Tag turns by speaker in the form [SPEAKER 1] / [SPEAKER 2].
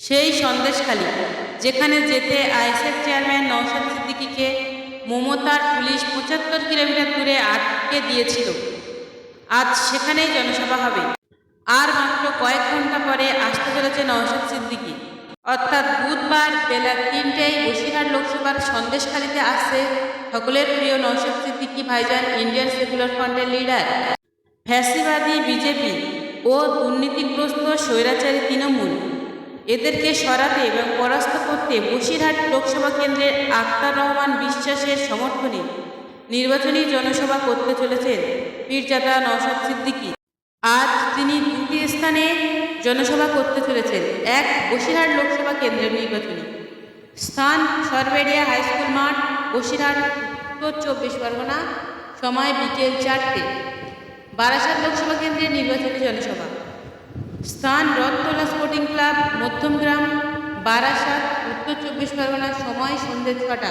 [SPEAKER 1] সেই সন্দেশখালী, যেখানে যেতে আইএসএফ চেয়ারম্যান নওশাদ সিদ্দিকীকে মমতার পুলিশ পঁচাত্তর কিলোমিটার দূরে আটকে দিয়েছিল। আজ সেখানেই জনসভা হবে। আর মাত্র কয়েক ঘণ্টা পরে আসতে চলেছে নওশাদ সিদ্দিকী। অর্থাৎ বুধবার বেলা তিনটেই বসিরহাট লোকসভার সন্দেশখালীতে আসছে সকলের প্রিয় নওশাদ সিদ্দিকী ভাইজান ইন্ডিয়ান সেকুলার ফ্রন্টের লিডার। ফ্যাসিবাদী বিজেপি ও দুর্নীতিগ্রস্ত স্বৈরাচারী তৃণমূল এদেরকে সরাতে এবং পরাস্ত করতে বসিরহাট লোকসভা কেন্দ্রের আক্তার রহমান বিশ্বাসের সমর্থনে নির্বাচনী জনসভা করতে চলেছেন পীরজাদা নওশাদ সিদ্দিকী। আজ তিনি দুটি স্থানে জনসভা করতে চলেছেন, এক বসিরহাট লোকসভা কেন্দ্রের নির্বাচনী। স্থান সরবেড়িয়া হাইস্কুল মাঠ, বসিরহাট, উত্তর চব্বিশ পরগনা, সময় বিকেল চারটে। বারাসাত লোকসভা কেন্দ্রের নির্বাচনী জনসভা। স্থান রথতলা স্পোর্টিং বারাসাত উত্তর চব্বিশ পরগনার সময় সন্ধ্যে ছটা